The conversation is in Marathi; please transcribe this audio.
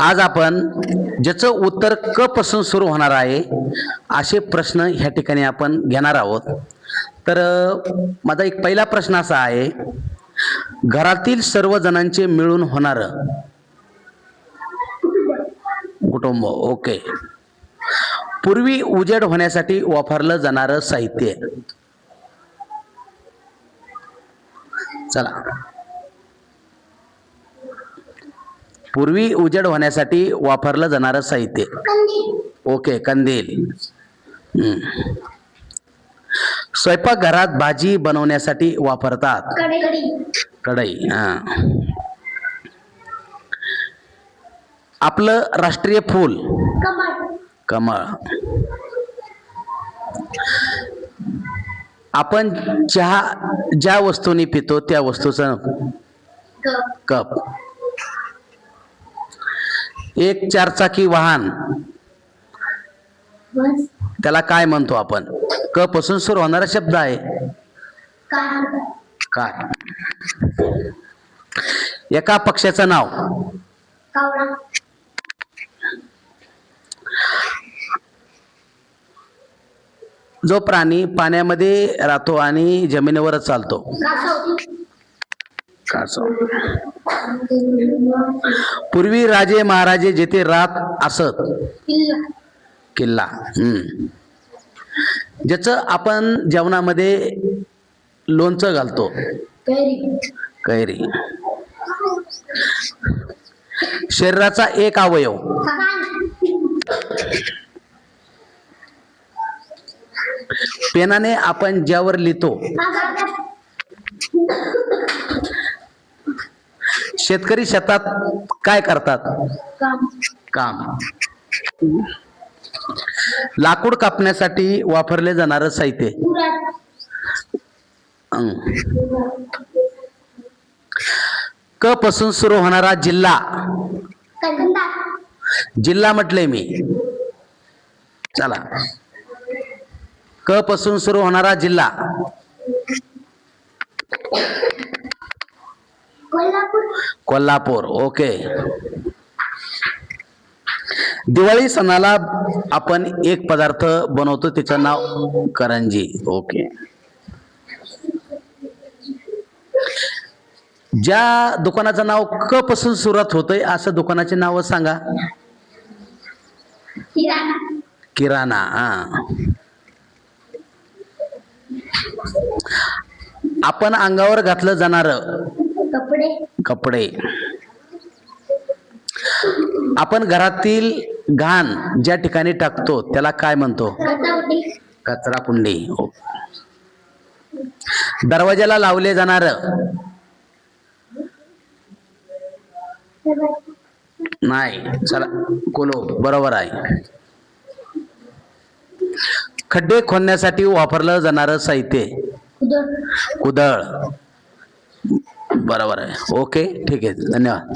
आज आपण ज्याचं उत्तर क पासून सुरू होणार आहे असे प्रश्न ह्या ठिकाणी आपण घेणार आहोत. तर माझा एक पहिला प्रश्न असा आहे घरातील सर्व जणांचे मिळून होणार कुटुंब ओके. पूर्वी उजेड होण्यासाठी वापरलं जाणारं साहित्य. चला. पूर्वी उजेड होण्यासाठी वापरलं जाणारं साहित्य. ओके कंदील. स्वयंपाकघरात भाजी बनवण्यासाठी वापरतात. कढई हा. आपलं राष्ट्रीय फूल. कमळ. आपण चहा ज्या वस्तूने पितो त्या वस्तूचं कप. एक चारचाकी वाहन. त्याला काय म्हणतो आपण? क पासून सुरू होणारा शब्द आहे. काय एका पक्षाचं नाव. जो प्राणी पाण्यामध्ये राहतो आणि जमिनीवरच चालतो. पूर्वी राजे महाराजे जेथे राहत असत. किल्ला. हम्म. ज्याचं आपण जेवणामध्ये लोणचं घालतो. कैरी. शरीराचा एक अवयव. पेनाने आपण ज्यावर लिहितो. शेतकरी शेतात काय करतात? काम. लाकूड कापण्यासाठी वापरले जाणारं साहित्य. क पासून सुरू होणारा जिल्हा. जिल्हा म्हटले मी. चला. क पासून सुरू होणारा जिल्हा. कोल्हापूर. ओके. दिवाळी सणाला आपण एक पदार्थ बनवतो त्याचं नाव करंजी. ओके. ज्या दुकानाचं नाव क पासून सुरुवात होतंय असं दुकानाचे नाव सांगा. किराणा हा. आपण अंगावर घातलं जाणार कपडे? कपडे. आपण घरातील घाण ज्या ठिकाणी टाकतो त्याला काय म्हणतो? कचरा कुंडी हो. दरवाजाला लावले जाणार. नाही. चला कोलो बरोबर आहे. खड्डे खोदण्यासाठी वापरलं जाणारं साहित्य. कुदळ. बरोबर आहे. ओके ठीक आहे. धन्यवाद.